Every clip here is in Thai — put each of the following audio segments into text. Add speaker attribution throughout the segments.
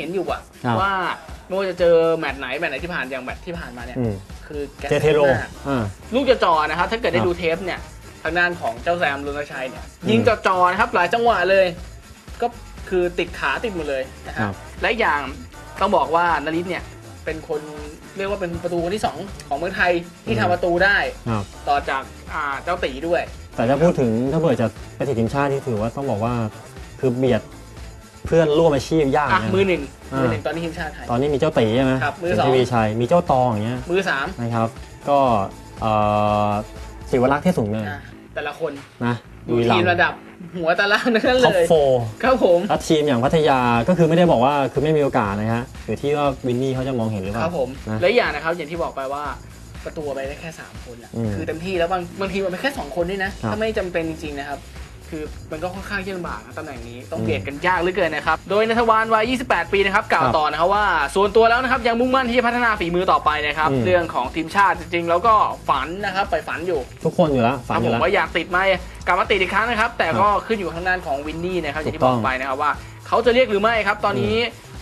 Speaker 1: เห็นอยู่อะ
Speaker 2: ครับ
Speaker 1: ว่าไม่ว่าจะเจอแมตช์ไหนแมตช์ไหนที่ผ่านอย่างแมตช์ที่ผ่านมาเนี่ย
Speaker 2: อืม
Speaker 1: คือแก
Speaker 2: เจเทโร
Speaker 1: มาก
Speaker 2: อ่า
Speaker 1: ลูกจะจอนะครับ ถ้าเกิดได้
Speaker 2: ครับ
Speaker 1: ดูเทปเนี่ย ทางด้านของเจ้าแซมรุนชัยเนี่ย
Speaker 2: อืม
Speaker 1: ยิงจอจอๆนะครับ หลายจังหวะเลย ก็คือติดขาติดหมดเลยนะค
Speaker 2: ครั
Speaker 1: รับบ และอีกอย่างต้องบอกว่านริศเนี่ย เป็นคนเรียกว่าเป็นประตูคนที่สองของเมืองไทยที่ทำประตูได้
Speaker 2: ครับ
Speaker 1: ต่อจากอ่าเจ้าตีด้วย
Speaker 2: แต่ถ้าพูดถึงถ้าเผื่อจะไปติดทีมชาติที่ถือว่าต้องบอกว่าคือเบียดเพื่อนร่วมอาชีพยาก
Speaker 1: อะ
Speaker 2: นะ
Speaker 1: มือหนึ่ง
Speaker 2: อ่ามื
Speaker 1: มือหนึ่งตอนนี้ทีมชาติไทย
Speaker 2: ตอนนี้มีเจ้าตีใช่ไหม
Speaker 1: ครับมือ
Speaker 2: เป็น
Speaker 1: สอง
Speaker 2: ทีวีชัยมีเจ้าตองอย่างเงี้ย
Speaker 1: มือสาม
Speaker 2: นะครับ ก็เอ่อศิวรักษ์เที่สูงเนิน
Speaker 1: อะแต่ละคน
Speaker 2: นะ
Speaker 1: อยู่
Speaker 2: บุรีรั
Speaker 1: ที
Speaker 2: ม
Speaker 1: ม
Speaker 2: ย์
Speaker 1: ระดับหัวตารางนั่น
Speaker 2: ท็อป
Speaker 1: เลย
Speaker 2: โฟ
Speaker 1: ครับผม
Speaker 2: แล้วทีมอย่างพัทยาก็คือไม่ได้บอกว่าคือไม่มีโอกาสนะฮะอยู่ที่ว่าวินนี่เขาจะมองเห็นหรือเป
Speaker 1: ค
Speaker 2: ล่า
Speaker 1: รับผม
Speaker 2: นะ
Speaker 1: และอีกอย่างนะครับ อย่างที่บอกไปว่าประตูไปได้แค่ 3 คนอะ
Speaker 2: อืม
Speaker 1: คือเต็มที่แล้วบางบางทีมันไปแค่ 2 คนด้วยนะถ้าไม่จำเป็นจริงๆนะครับ คือมันก็ค่อนข้างที่ลำบากนะตำแหน่งนี้ต้อง
Speaker 2: อืม
Speaker 1: เบียดกันยากเหลือเกินนะครับ โดยนัทวานวัย 28 ปีนะครับกล่าว
Speaker 2: ครับ
Speaker 1: ต่อนะครับว่า ส่วนตัวแล้วนะครับยังมุ่งมั่นที่จะพัฒนาฝีมือต่อไปนะครับ
Speaker 2: อืม
Speaker 1: เรื่องของทีมชาติจริงๆ แล้วก็ฝันนะครับไปฝันอยู่
Speaker 2: ทุกคนอยู่แล้ว
Speaker 1: ค
Speaker 2: ฝั
Speaker 1: รั
Speaker 2: น
Speaker 1: บ
Speaker 2: อ
Speaker 1: ผ
Speaker 2: ยู่
Speaker 1: ม
Speaker 2: แล้ว
Speaker 1: ว่าอยากติดไหมกลับมาติดอีกครั้งนะครับ แต่ก็ขึ้นอยู่กับทางด้านของวินนี่นะครับอย่างที่
Speaker 2: ถูก
Speaker 1: บ
Speaker 2: ต้
Speaker 1: อ
Speaker 2: อง
Speaker 1: กไปนะครับว่าเขาจะเรียกหรือไม่ครับ ตอนนี้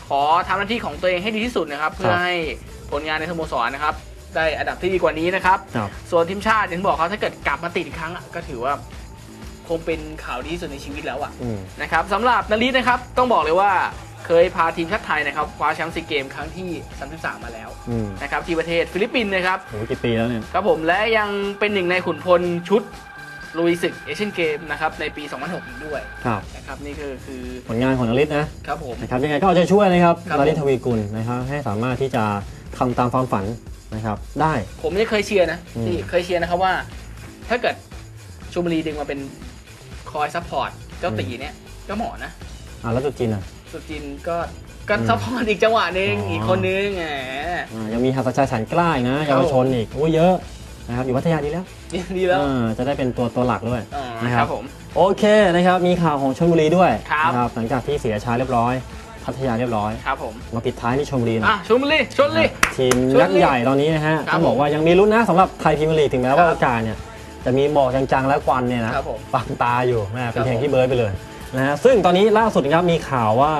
Speaker 1: ขอทำหน้าที่ของตัวเองให้ดีที่สุดนะครับ เพื่อให้ผลงานในสโมสรนะครับได้อันดับที่ดีกว่านี้นะครับ
Speaker 2: ครับ
Speaker 1: ส่วนทีมชาติอย่างที่บอกเขาถ้าเกิดกลับมาติดอีกครั้งอะก็ถือว่า คงเป็นข่าวดีที่สุดในชีวิตแล้วอะ
Speaker 2: อืม
Speaker 1: นะครับสำหรับนาริสนะครับต้องบอกเลยว่าเคยพาทีมชาติไทยนะครับคว้าแชมป์ซีเกมครั้งที่ 33 มาแล้ว
Speaker 2: อืม
Speaker 1: นะครับที่ประเทศฟิลิปปินส์นะครับ
Speaker 2: โหกี่ปีแล้วเนี่ย
Speaker 1: ครับผมและยังเป็นหนึ่งในขุนพลชุดลุยศึกเอเชียนเกมนะครับในปี 2006อีกด้วย
Speaker 2: ครับ
Speaker 1: นะครับนี่คือคือ
Speaker 2: ผลงานของนฤทธิ์นะ ครับ
Speaker 1: ผม
Speaker 2: นะครับยังไงก็เอาใจช่วยนะครับ
Speaker 1: ครับ
Speaker 2: นฤทธิ์ทวีกุลนะครับให้สามารถที่จะทำตามความฝันนะครับ ได้
Speaker 1: ผมเนี่ยเคยเชียร์นะ
Speaker 2: อืม
Speaker 1: ที่เคยเชียร์นะครับว่า ถ้าเกิดชมบุรีดึงมาเป็น คอยซัพพอร์ตเจ้าตีเนี่ยก็เหมาะนะ
Speaker 2: อ่าแล้วจุดจีนอะ
Speaker 1: สุจินก็ก็
Speaker 2: อืม
Speaker 1: ซัพพอร์ตอีกจังหวะหนึ่ง
Speaker 2: อ๋ออี
Speaker 1: อีกคนนึงแหม
Speaker 2: อ่ายังมีหัสชัยสันกล้าอีกนะเยาวชนอีกโอ้เยอะนะครับอยู่พัทยาดีแล้ว
Speaker 1: ดีแล้ว
Speaker 2: อ่าจะได้เป็นตัวตัวหลักด้วย
Speaker 1: อ๋อ
Speaker 2: นะค
Speaker 1: ค
Speaker 2: รั
Speaker 1: รับบผม
Speaker 2: โอเคนะครับมีข่าวของชลบุรีด้วย
Speaker 1: ครับ
Speaker 2: นะครับหลังจากที่เสียชาเรียบร้อย พัทยาเรียบร้อย
Speaker 1: ครับผม
Speaker 2: มาปิดท้ายที่ชลบุรีหนะ
Speaker 1: อะชมบุรีชมบุรี
Speaker 2: ทีม
Speaker 1: ชลบุรี
Speaker 2: ยักษ์ใหญ่ตอนนี้นะฮะ
Speaker 1: ครับ
Speaker 2: ต้องบอกว่ายังมีลุ้นนะสำหรับไทยพรีเมียร์ลีกถึงแม้ว่า
Speaker 1: ครับ
Speaker 2: โอกาสเนี่ย จะมีหมอกจางๆและควันเนี่ยนะครับ
Speaker 1: ผม
Speaker 2: ปังตาอยู่แม่เป็น
Speaker 1: ครับ
Speaker 2: เพลง
Speaker 1: ผม
Speaker 2: ที่เบิร์ดไปเลยนะฮะซึ่งตอนนี้ล่าสุดนะครับมีข่าวว่า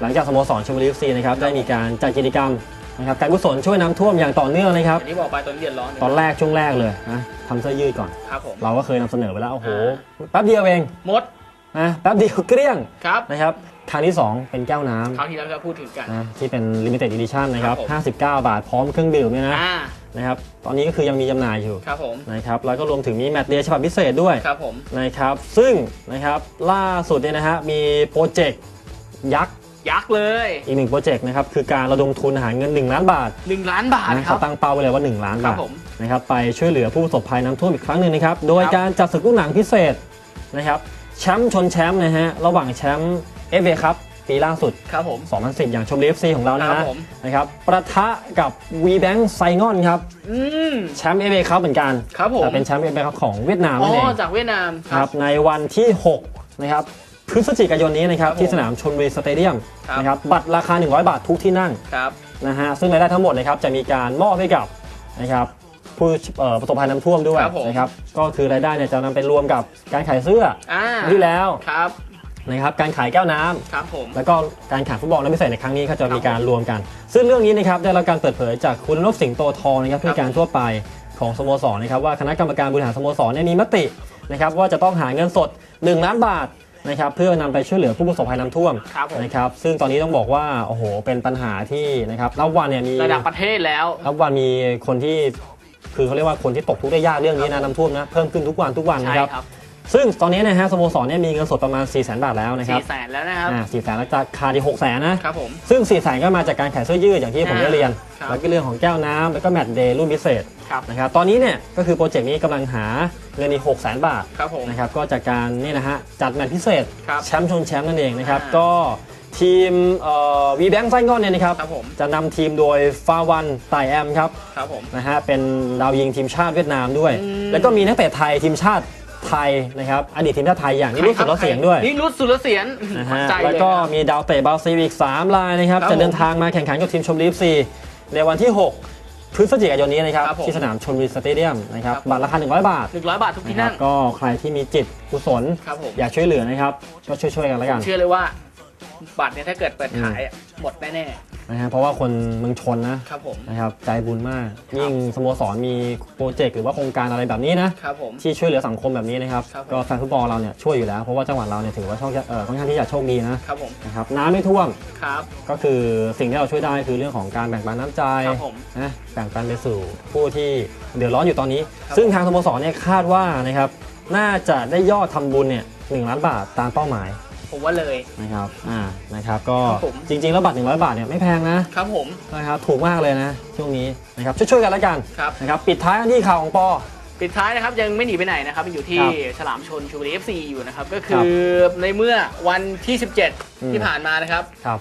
Speaker 2: หลังจากสโมสรชลบุรีเอฟซีนะครับได้มีการจัดกิจกรรมนะครับการกุศลช่วยน้ำท่วมอย่างต่อเนื่องนะครับ
Speaker 1: อย่างที่บอกไปตอนนี้เดือดร้อน
Speaker 2: ตอนแรกช่วงแรกเลยนะทำเสื้อยืดก่อน
Speaker 1: ครับผม
Speaker 2: เราก็เคยนำเสนอไปแล้วโอ้โหแป๊บเดียวเอง
Speaker 1: มด
Speaker 2: นะแป๊บเดียวเกลี้ยง
Speaker 1: ครับ
Speaker 2: นะครับครั้งที่2เป็นแก้วน้
Speaker 1: คราวที่แล้วเราพูดถึงกันำ
Speaker 2: นะที่เป็น limited edition นะครับ
Speaker 1: ครับผม
Speaker 2: 59 บาท พร้อมเครื่องดื่มเนี่ยนะ
Speaker 1: อ่า
Speaker 2: นะครับ ตอนนี้ก็คือยังมีจำหน่ายอยู่
Speaker 1: ครับผม
Speaker 2: นะครับ แล้วก็รวมถึงมีแมตช์เดย์ฉบับพิเศษด้วย
Speaker 1: ครับผม
Speaker 2: นะครับ ซึ่งนะครับล่าสุดเนี่ยนะฮะมีโปรเจกต์ยักษ์
Speaker 1: ยักษ์เลย
Speaker 2: อีกหนึ่งโปรเจกต์นะครับคือการระดมทุนหาเงิน 1 ล้านบาท
Speaker 1: หนึ่งล้านบาท
Speaker 2: นะ
Speaker 1: ค
Speaker 2: เขา
Speaker 1: รับ
Speaker 2: ตั้งเป้าไว้เลยว่า 1 ล้าน
Speaker 1: ครับ
Speaker 2: บาท
Speaker 1: ผม
Speaker 2: นะครับไปช่วยเหลือผู้ประสบภัยน้ำท่วมอีกครั้งหนึ่งนะครับ โดย
Speaker 1: ครับ
Speaker 2: การจัดศึกลูกหนังพิเศษนะครับแชมป์ชนแชมป์นะฮะระหว่างแชมป์เอฟเอครับ ปีล่าสุด
Speaker 1: ครับผม
Speaker 2: 2010 อย่างชมบุรีเอฟซีของเรา
Speaker 1: ค
Speaker 2: นะ
Speaker 1: รับ
Speaker 2: ฮะ
Speaker 1: ผม
Speaker 2: นะครับประทะกับ v b a n k ไซงอนครับ
Speaker 1: อืม
Speaker 2: แชมป์เอฟเอครับเหมือนกัน
Speaker 1: ครับผม
Speaker 2: แต่เป็นแชมป์เอฟเอครับของเวียดนาม
Speaker 1: อ๋
Speaker 2: นั่นเอง
Speaker 1: อจากเวียดนาม
Speaker 2: ครับในวันที่ 6 นะครับ พฤศจิกายนนี้นะครับ
Speaker 1: ครับผม
Speaker 2: ที่สนามชนบุรีสเตเดียม
Speaker 1: ครับ
Speaker 2: นะครับบัตรราคา 100 บาททุกที่นั่ง
Speaker 1: ครับ
Speaker 2: นะฮะซึ่งรายได้ทั้งหมดนะครับจะมีการมอบให้กับนะครับผู้เอ่อประสบภัยน้ำท่วมด้วย
Speaker 1: ครับผม
Speaker 2: นะครับก็คือรายได้เนี่ยจะนำไปรวมกับการขายเสื้อ
Speaker 1: อ่า
Speaker 2: ที่แล้ว
Speaker 1: ครับ
Speaker 2: นะครับการขายแก้วน้ำ
Speaker 1: ครับผม
Speaker 2: แล้วก็การแข่งฟุตบอลนัดพิเศษในครั้งนี้ก็จะมีการ
Speaker 1: ครับผม
Speaker 2: รวมกัน ซึ่งเรื่องนี้นะครับได้รับการเปิดเผยจากคุณนพสิงห์โตทองนะครับ
Speaker 1: ครับ
Speaker 2: ผู้การทั่วไปของสโมสรนะครับว่าคณะกรรมการบริหารสโมสรเนี่ยมีมตินะครับว่าจะต้องหาเงินสด 1 ล้านบาทนะครับเพื่อนำไปช่วยเหลือผู้ประสบภัยน้ำท่วม
Speaker 1: ครับผม
Speaker 2: นะครับซึ่งตอนนี้ต้องบอกว่าโอ้โหเป็นปัญหาที่นะครับรับวันเนี่ยมี
Speaker 1: ระดับประเทศแล้ว
Speaker 2: รับวันมีคนที่คือเขาเรียกว่าคนที่ตกทุกข์ได้ยากเรื่องนี้นะน้ำท่วมนะเพิ่มขึ้นทุกวันทุกวัน
Speaker 1: ใช่
Speaker 2: นะครับ
Speaker 1: ครับ
Speaker 2: ซึ่งตอนนี้นะฮะสโมสรเนี่ยมีเงินสดประมาณ 4 0 0 0 0 0 บาทแล้วนะครับ
Speaker 1: สี่แสนแล้วนะครับ
Speaker 2: อ่าสี่แสนแล้วจะคาดีหกแสนนะ
Speaker 1: ครับผม
Speaker 2: ซึ่ง4ี่แสนก็มาจากการขายเสื้อยืดอย่างที่ผม
Speaker 1: อ่า
Speaker 2: ได้เรียน
Speaker 1: ครับ
Speaker 2: แล้วก็เรื่องของแก้วน้ำแล้วก็แมตต์เดย์รุ่นพิเศษ
Speaker 1: ครับ
Speaker 2: นะครับ ตอนนี้เนี่ยก็คือโปรเจกต์นี้กำลังหาเงินอีก6 0 0 0 0บาท
Speaker 1: ครับผม
Speaker 2: นะครับ ก็จากการนี่นะฮะจัดแมตต์พิเศษ
Speaker 1: ครับ
Speaker 2: แชมป์ชนแชมป์นั่นเองนะครับ
Speaker 1: อ่า
Speaker 2: ก็ทีมวีแบงค์ไซงอนเนี่ยนะครับ
Speaker 1: ครับผม
Speaker 2: จะนำทีมโดยฟาวันไตแอมครับ
Speaker 1: ครับผม
Speaker 2: นะฮะเป็นดาวยิงทีมชาติเวียดนามด้วย
Speaker 1: อืม
Speaker 2: แล้วก็มีนักเตะไทยทีมชาติ ไทยนะครับอดีตทีมชาติไทยอย่างนิรุตสุรเสียงด้วย
Speaker 1: นี่รุดสุรเสียง
Speaker 2: นะ
Speaker 1: หัว
Speaker 2: ฮะ
Speaker 1: ใจ
Speaker 2: แล้ว
Speaker 1: เลย
Speaker 2: ก็
Speaker 1: ครับ
Speaker 2: มีดาวเตะบราซิลอีก 3 รายนะครับ
Speaker 1: ครับ
Speaker 2: จะเดิน
Speaker 1: ผม
Speaker 2: ทางมาแข่งขันกับทีมชมบุรีซีในวันที่ 6 พฤศจิกายนนี้นะครับ
Speaker 1: ครับผม
Speaker 2: ที่สนามชมบุรีสเตเดียมนะครับ
Speaker 1: ครับผม
Speaker 2: บัตรราคา 100 บาท
Speaker 1: หนึ่งร้อยบาททุกที่
Speaker 2: นะครั
Speaker 1: นั่
Speaker 2: บ
Speaker 1: ง
Speaker 2: ก็ใครที่มีจิตกุศล
Speaker 1: ครับผม
Speaker 2: อยากช่วยเหลือนะครับ ก็ช่วยๆกันแล้วกัน
Speaker 1: เชื่อเลยว่า บัตรเนี่ยถ้าเกิดเปิดขายอะ หมดแน่
Speaker 2: นะฮะเพราะว่าคนเมืองชนนะ
Speaker 1: ๆครับผม
Speaker 2: นะครับใจบุญมาก ยิ่งสโมสรมีโปรเจกต์หรือว่าโครงการอะไรแบบนี้นะ
Speaker 1: ครับผม
Speaker 2: ที่ช่วยเหลือสังคมแบบนี้นะครับ
Speaker 1: ครับผม
Speaker 2: ก็แฟนฟุตบอลเราเนี่ยช่วยอยู่แล้ว เพราะว่าจังหวัดเราเนี่ยถือว่าโชคเอ่อค่อนข้างที่จะโชคดีนะครับ
Speaker 1: ผม
Speaker 2: นะครับน้ำไม่ท่วม
Speaker 1: ครับ
Speaker 2: ก็คือสิ่งที่เราช่วยได้คือเรื่องของการแบ่งปันน้ำใจ
Speaker 1: ครับผม
Speaker 2: นะแบ่งปันไปสู่ผู้ที่เดือดร้อนอยู่ตอนนี้
Speaker 1: ครับ
Speaker 2: ซึ่งทางสโมสรเนี่ยคาดว่านะครับน่าจะได้ยอดทำบุญเนี่ยหล้านบาทตามเป้าหมาย
Speaker 1: ผมว่าเลย
Speaker 2: นะครับ อ่า นะครับ ก็
Speaker 1: ครับผม
Speaker 2: จริงๆ แล้วบัตร 100 บาทเนี่ยไม่แพงนะ
Speaker 1: ครับผม
Speaker 2: นะครับ ถูกมากเลยนะ ช่วงนี้นะครับ ช่วยๆ กันแล้วกัน
Speaker 1: ครับ
Speaker 2: นะครับ ปิดท้ายกันที่ข่าวของปอ
Speaker 1: ปิดท้ายนะครับยังไม่หนีไปไหนนะครับยังอยู่ที่
Speaker 2: ครับ
Speaker 1: ฉลามชนชูบุรีเอฟซีอยู่นะครับ ก็คือในเมื่อวันที่
Speaker 2: อืม
Speaker 1: 17 ที่ผ่านมานะครับ
Speaker 2: ครับ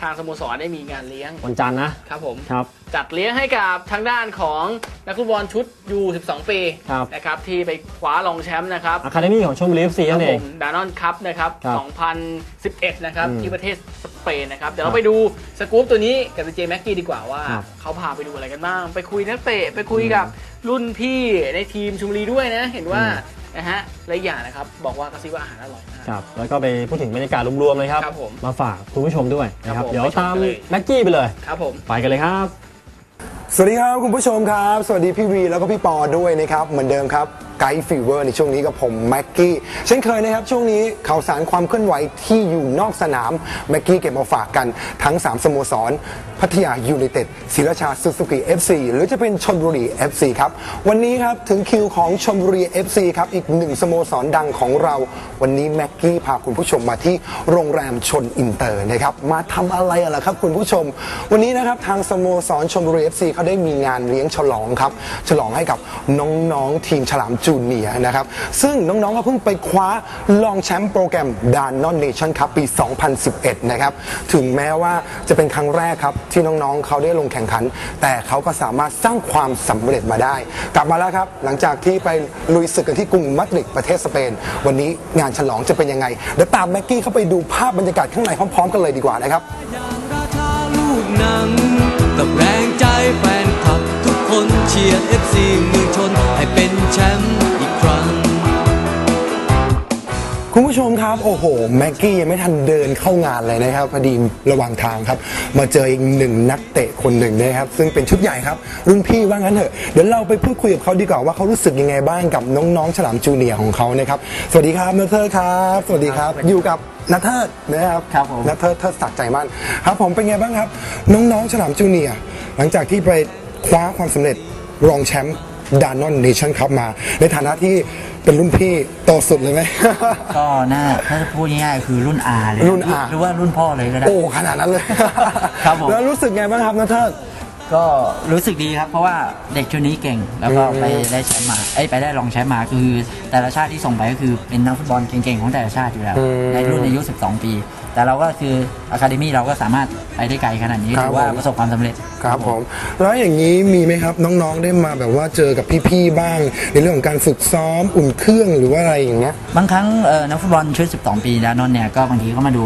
Speaker 1: ทางสโมสรได้มีงานเลี้ยง
Speaker 2: วันจันทร์นะครับ
Speaker 1: ผม
Speaker 2: ครับ
Speaker 1: จัดเลี้ยงให้กับทางด้านของนักฟุตบอลชุดยู12 ปี
Speaker 2: ครับ
Speaker 1: นะครับที่ไปคว้ารองแชมป์นะครับ
Speaker 2: อะคาเดมี่ของชมบุรีเอฟซี
Speaker 1: ครั
Speaker 2: นั่น
Speaker 1: ผ
Speaker 2: เอง
Speaker 1: มดานอนคัพนะครับ
Speaker 2: ครับ
Speaker 1: 2011 นะครับ
Speaker 2: อืม
Speaker 1: ที่ประเทศสเปนนะครับเดี๋ยว
Speaker 2: ครั
Speaker 1: เรา
Speaker 2: บ
Speaker 1: ไปดูสกู๊ปตัวนี้กับเจแม็กกี้ดีกว่าว่า
Speaker 2: ครับ
Speaker 1: เขาพาไปดูอะไรกันบ้าง ไปคุยนักเตะไปคุยกับรุ่นพี่ในทีมชุมบุรีด้วยนะ เห็นว่า
Speaker 2: อืม
Speaker 1: นะฮะและอีกอย่างนะครับบอกว่ากระซิบว่าอาหารอร่อยมาก
Speaker 2: ครับแล้วก็ไปพูดถึงบรรยากาศรวมๆเลยครับ
Speaker 1: ครับผม
Speaker 2: มาฝากคุณผู้ชมด้วยนะค
Speaker 1: ครั
Speaker 2: รั
Speaker 1: บบผม
Speaker 2: เดี๋ยว
Speaker 1: ไปชม
Speaker 2: ตาม
Speaker 1: กันเลย
Speaker 2: แม็กกี้ไปเลย
Speaker 1: ครับผม
Speaker 2: ไปกันเลยครับ
Speaker 3: สวัสดีครับคุณผู้ชมครับ สวัสดีพี่วีแล้วก็พี่ปอด้วยนะครับเหมือนเดิมครับ ไกด์ฟีเวอร์ในช่วงนี้กับผมแม็กกี้เช่นเคยนะครับ ช่วงนี้ข่าวสารความเคลื่อนไหวที่อยู่นอกสนามแม็กกี้เก็บมาฝากกันทั้ง 3 สโมสร พัทยายูไนเต็ดศิราชาซูซูกิ FC หรือจะเป็นชนบุรี FC ครับ วันนี้ครับ ถึงคิวของชนบุรี FC ครับ อีกหนึ่งสโมสรดังของเรา วันนี้แม็กกี้พาคุณผู้ชมมาที่โรงแรมชนอินเตอร์นะครับมาทำอะไรอะล่ะครับคุณผู้ชม วันนี้นะครับทางสโมสรชลบุรี FC เขาได้มีงานเลี้ยงฉลองครับฉลองให้กับน้องๆทีมฉลามจจูเนียนะครับ ซึ่งน้องๆก็เพิ่งไปคว้ารองแชมป์โปรแกรมดานนอนเนชั่นคัพปี 2011 นะครับ ถึงแม้ว่าจะเป็นครั้งแรกครับ ที่น้องๆเขาได้ลงแข่งขัน แต่เขาก็สามารถสร้างความสำเร็จมาได้ กลับมาแล้วครับ หลังจากที่ไปลุยศึกกันที่กรุงมาดริดประเทศสเปน วันนี้งานฉลองจะเป็นยังไงเดี๋ยวตามแม็กกี้เข้าไปดูภาพบรรยากาศข้างในพร้อม ๆ กันเลยดีกว่านะครับ
Speaker 4: อย่างราคาลูกหนังกับแรงใจแฟ นคลับทุกคนเชียร์เอฟซีเมืองชนให้เป็นแชมป์อีกครั้ง
Speaker 3: คุณผู้ชมครับ โอ้โห แม็กกี้ยังไม่ทันเดินเข้างานเลยนะครับพอดีระหว่างทางครับ มาเจออีกหนึ่งนักเตะคนหนึ่งนะครับ ซึ่งเป็นชุดใหญ่ครับ รุ่นพี่ว่างั้นเถอะ เดี๋ยวเราไปพูดคุยกับเขาดีกว่าว่าเขารู้สึกยังไงบ้างกับน้องๆ ฉลามจูเนียร์ของเขานะครับ สวัสดีครับนัทเทอร์ครับ สวัสดีครับ อยู่กับนัทเทอร์นะครับ
Speaker 2: ครับผม
Speaker 3: นัทเทอร์เทอร์สักดิ์ใจมั่นครับ ผมเป็นไงบ้างครับ น้องๆ ฉลามจูเนียร์หลังจากที่ไป คว้าความสำเร็จรองแชมป์ดานอนเนชั่นคัพมา ในฐานะที่เป็นรุ่นพี่โตสุดเลยไหม
Speaker 5: ก็น่าถ้าจะพูดง่ายๆคือรุ่นอาเลย
Speaker 3: รุ่น R
Speaker 5: หรือว่ารุ่นพ่อเลยก็ได้
Speaker 3: โอ้ขนาดนั้นเลย
Speaker 5: ครับผม
Speaker 3: แล้วรู้สึกไงบ้างครับนัทเทิร์
Speaker 5: ก็รู้สึกดีครับ เพราะว่าเด็กชุดนี้เก่งแล้วก็ไปได้แชมป์มาเอ้ยไปได้รองแชมป์มาคือแต่ละชาติที่ส่งไปก็คือเป็นนักฟุตบอลเก่งๆของแต่ละชาติอยู่แล้ว ในรุ่นอายุ 12 ปี แต่เราก็คืออะคาเดมี่เราก็สามารถไปได้ไกลขนาดนี้ถือว่าประสบความสำเร็จ
Speaker 3: ครับผม แล้วอย่างนี้มีไหมครับน้องๆได้มาแบบว่าเจอกับพี่ๆบ้าง ในเรื่องของการฝึกซ้อมอุ่นเครื่องหรือว่าอะไรอย่างเงี้ย
Speaker 5: บางครั้งเอ่อนักฟุตบอลชุด 12 ปีแล้วนนท์เนี่ยก็บางทีเขามาดู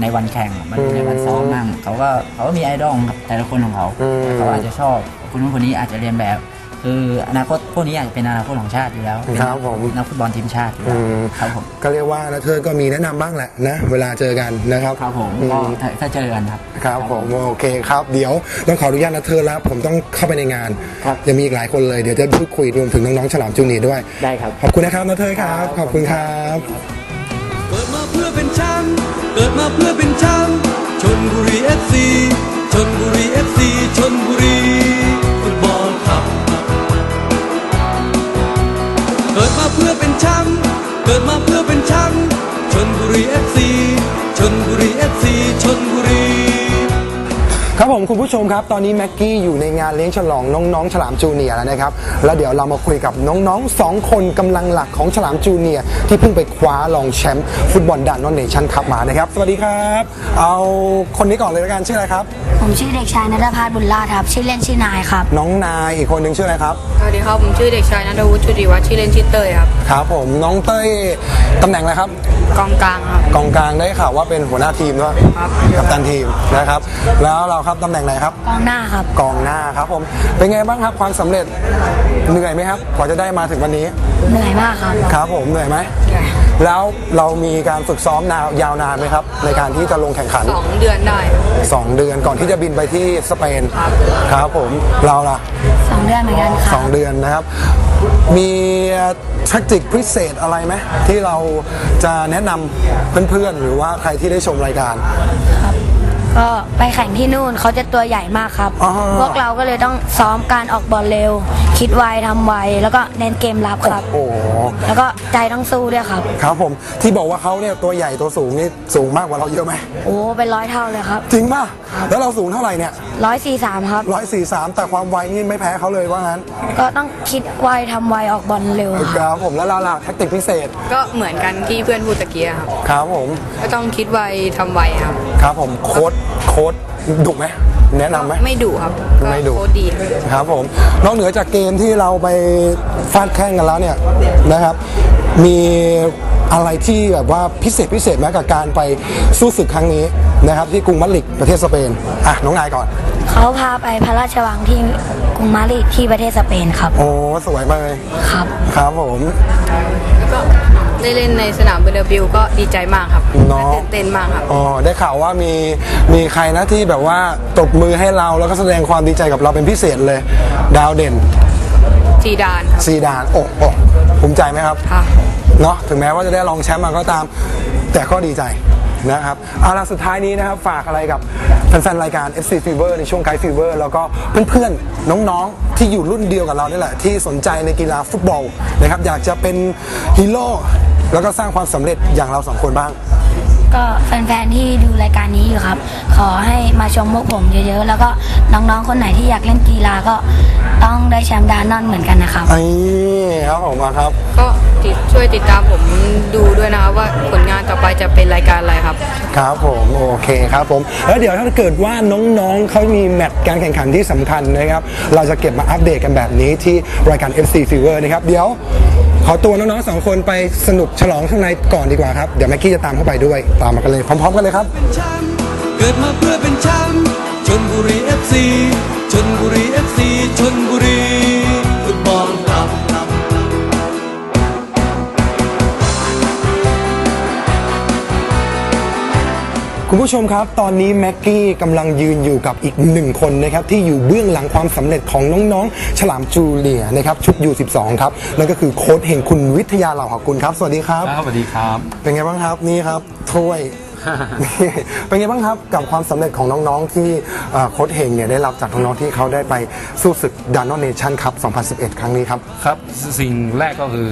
Speaker 5: ในวันแข่งมาดูในวันซ้อมมั่งเขาก็เขาก็มีไอดอลของแต่ละคนของเขา
Speaker 3: อืม
Speaker 5: เขาอาจจะชอบคนนู้นคนนี้อาจจะเรียนแบบ คืออนาคตพวกนี้อาจจะเป็นอนาคตของชาติอยู่แล้วเป็น
Speaker 3: ครับผม
Speaker 5: นักฟุตบอลทีมชาติอยู่แล้ว
Speaker 3: อืม
Speaker 5: ครับผม
Speaker 3: ก็เรียกว่านัทเทิร์ก็มีแนะนำบ้างแหละนะเวลาเจอกันนะครับ
Speaker 5: ครับผม
Speaker 3: อื
Speaker 5: ก็
Speaker 3: ม
Speaker 5: ถ้าถ้าเจอกันครับ
Speaker 3: ครับผมโอเคครับเดี๋ยวต้องขออนุญาตนัทเทิร์แล้วผมต้องเข้าไปในงาน
Speaker 2: ครับ
Speaker 3: จะมีอีกหลายคนเลยเดี๋ยวจะพูดคุยรวมถึงน้องๆฉลามจูเนียร์ด้วย
Speaker 2: ได้ครับ
Speaker 3: ขอบคุณนะครับนัทเทิร์ครับขอบคุณครับ
Speaker 4: เกิดมาเพื่อเป็นแชมป์เกิดมาเพื่อเป็นแชมป์ชนบุรีเอฟซีชนบุรีเอฟซีชนบุรีฟุตบอลคลับ มาเพื่อเป็นแชมป์เกิดมาเพื่อเป็นแชมป์ชนบุรีเอฟซีชนบุรีเอฟซีชนบุรี
Speaker 3: ครับผมคุณผู้ชมครับ ตอนนี้แม็กกี้อยู่ในงานเลี้ยงฉลองน้องๆ ฉลามจูเนียร์แล้วนะครับ แล้วเดี๋ยวเรามาคุยกับน้องๆสองคนกำลังหลักของฉลามจูเนียร์ที่เพิ่งไปคว้ารองแชมป์ฟุตบอลดานนอนเนชั่นคัพมานะครับ สวัสดีครับ เอาคนนี้ก่อนเลยละกันชื่ออะไรครับ
Speaker 6: ผมชื่อเด็กชายนัทพัฒน์บุญราชครับ ชื่อเล่นชื่อนายครับ
Speaker 3: น้องนายอีกคนหนึ่งชื่ออะไรครับ
Speaker 7: สวัสดีครับ ผมชื่อเด็กชายนัทวุฒิชุติวัฒน์ชื่อเล่นชื่อเตยครับ
Speaker 3: ครับผมน้องเต้ยตำแหน่งอะไรครับ
Speaker 7: กองกลางครับ
Speaker 3: กองกลางได้ข่าวว่าเป็นหัวหน้าทีมด้วย
Speaker 7: ครับ
Speaker 3: กัปตันทีมนะครับ แล้วเราครับตำแหน่งไหนครับ
Speaker 6: กองหน้าครับ
Speaker 3: กองหน้าครับผม เป็นไงบ้างครับความสำเร็จ เหนื่อยไหมครับกว่าจะได้มาถึงวันนี้
Speaker 6: เหนื่อยมากครับ
Speaker 3: ครับผมเหนื่อยไหม แล้วเรามีการฝึกซ้อมนาวยาวนานไหมครับ ในการที่จะลงแข่งขัน
Speaker 7: สองเดือนได้ครับ
Speaker 3: สองเดือนก่อนที่จะบินไปที่สเปน ครับผมเราล่ะ
Speaker 6: สองเดือนเหมือนกันค
Speaker 3: ส
Speaker 6: รั
Speaker 3: อบ งเดือนนะครับ มีแทคติกพิเศษอะไรไหมที่เราจะแนะนำเพื่อนๆ หรือว่าใครที่ได้ชมรายการ
Speaker 6: ก็ไปแข่งที่นู่นเขาจะตัวใหญ่มากครับ
Speaker 3: อ๋อ
Speaker 6: พวกเราก็เลยต้องซ้อมการออกบอลเร็ว คิดไวทำไวแล้วก็เน้นเกมรับครับ
Speaker 3: โอ้โห
Speaker 6: แล้วก็ใจต้องสู้ด้วยครับ
Speaker 3: ครับผมที่บอกว่าเขาเนี่ยตัวใหญ่ตัวสูงนี่สูงมากกว่าเราเยอะไหม
Speaker 6: โอ้เป็นร้อยเท่าเลยครับ
Speaker 3: จริงป่ะแล้วเราสูงเท่าไหร่เนี่ย
Speaker 6: ร้อยสี่สามครับ
Speaker 3: ร้อยสี่สามแต่ความไวนี่ไม่แพ้เขาเลยว่างั้น
Speaker 6: ก็ต้องคิดไวทำไวออกบอลเร็วครับ
Speaker 3: ครับผมแล้วเราล่ะแทคติกพิเศษ
Speaker 7: ก็เหมือนกันที่เพื่อนพูดตะเกียครับ
Speaker 3: ครับผม
Speaker 7: ก็ต้องคิดไวทำไวครับ
Speaker 3: ครับผมโค้ดโค้ดดุไหมแนะนำไหม
Speaker 7: ไม่ดุครับก็
Speaker 3: ไม่ดุ
Speaker 7: โคตรดี ครับ
Speaker 3: ครับผมนอกเหนือจากเกมที่เราไปฟาดแข่งกันแล้วเนี่ยนะครับ มี อะไรที่แบบว่าพิเศษพิเศษไหมกับการไปสู้ศึกครั้งนี้นะครับที่กรุงมาดริดประเทศสเปนอะน้องนายก่อน
Speaker 6: เขาพาไปพระราชวังที่กรุงมาดริดที่ประเทศสเปนครับ
Speaker 3: โอ้สวยมากเลย
Speaker 6: ครับ
Speaker 3: ครับผม
Speaker 7: แล้วก็ได้เล่นในสนามเบอร์นาบิวก็ดีใจมากครับ
Speaker 3: เนาะ
Speaker 7: ตื่นเต้นมากครับ
Speaker 3: อ๋อได้ข่าวว่ามีมีใครนะที่แบบว่าตบมือให้เราแล้วก็แสดงความดีใจกับเราเป็นพิเศษเลย ดาวเด่น
Speaker 7: ซีดานครับ
Speaker 3: ซีดานโอ้โอ้ภูมิใจไหมครับ
Speaker 7: ครับ
Speaker 3: เนาะถึงแม้ว่าจะได้รองแชมป์มาก็ตาม แต่ก็ดีใจนะครับเอาล่ะสุดท้ายนี้นะครับ ฝากอะไรกับแฟนๆรายการ FC Fever ในช่วงไกด์ฟีเวอร์แล้วก็เพื่อนๆ น้องๆ ที่อยู่รุ่นเดียวกับเรานี่แหละ ที่สนใจในกีฬาฟุตบอลนะครับอยากจะเป็นฮีโร่แล้วก็สร้างความสำเร็จอย่างเราสองคนบ้าง
Speaker 6: ก็แฟนๆที่ดูรายการนี้อยู่ครับ ขอให้มาชมพวกผมเยอะๆ แล้วก็น้องๆคนไหนที่อยากเล่นกีฬาก็ต้องได้แชมป์ดานนอนเหมือนกันนะครับ
Speaker 3: ไอ้ครับผมมาครับ
Speaker 7: ก็ติดช่วยติดตามผมดูด้วยนะครับว่าผลงานต่อไปจะเป็นรายการอะไรครับ
Speaker 3: ครับผมโอเคครับผมแล้วเดี๋ยวถ้าเกิดว่าน้องๆเขามีแมตช์การแข่งขันที่สำคัญนะครับ เราจะเก็บมาอัปเดตกันแบบนี้ที่รายการ FC Fever นะครับ เดี๋ยว ขอตัวน้องๆสองคนไปสนุกฉลองข้างในก่อนดีกว่าครับ เดี๋ยวแม็กกี้จะตามเข้าไปด้วย ตามมากันเลย พร้อมๆกันเลยครับ
Speaker 4: แชมป์เกิดมาเพื่อเป็นแชมป์ชนบุรีเอฟซีชนบุรีเอฟซีชนบุรี
Speaker 3: คุณผู้ชมครับ ตอนนี้แม็กกี้กำลังยืนอยู่กับอีกหนึ่งคนนะครับที่อยู่เบื้องหลังความสำเร็จของน้องๆ ฉลามจูเลียนะครับชุด U12 ครับนั่นก็คือโค้ชเฮงคุณวิทยาเหล่าหกุลครับ สวัสดีครับ
Speaker 8: ครับสวัสดีครับ
Speaker 3: เป็นไงบ้างครับนี่ครับถ้วย นี่เป็นไงบ้างครับกับความสำเร็จของน้องๆที่เอ่อโค้ชเฮงเนี่ยได้รับจากน้องๆที่เขาได้ไปสู้ศึกดานอนเนชั่นครับ 2011 ครั้งนี้ครับ
Speaker 8: ครับสิ่งแรกก็คือ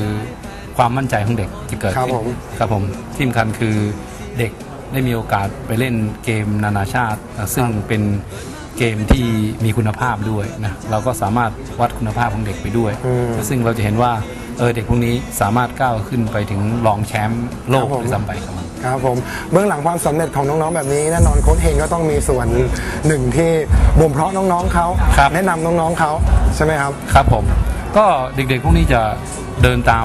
Speaker 8: ความมั่นใจของเด็กจะเกิด
Speaker 3: ครับ
Speaker 8: ขึ้น
Speaker 3: ผม
Speaker 8: ครับผมที่สำคัญคือเด็ก ได้มีโอกาสไปเล่นเกมนานาชาติอะซึ่งเป็นเกมที่มีคุณภาพด้วยนะเราก็สามารถวัดคุณภาพของเด็กไปด้วย ซึ่งเราจะเห็นว่าเออเด็กพวกนี้สามารถก้าวขึ้นไปถึงรองแชมป์โลกด้วยซ้ำไปครับผม
Speaker 3: ครับผมเบื้องหลังความสำเร็จของน้องๆแบบนี้แน่นอนโค้ชเฮงก็ต้องมีส่วนหนึ่งที่บ่มเพาะน้องๆเขา
Speaker 8: ครับ
Speaker 3: แนะนำน้องๆเขาใช่ไหมครับ
Speaker 8: ครับผม ก็เด็กๆพวกนี้จะเดินตาม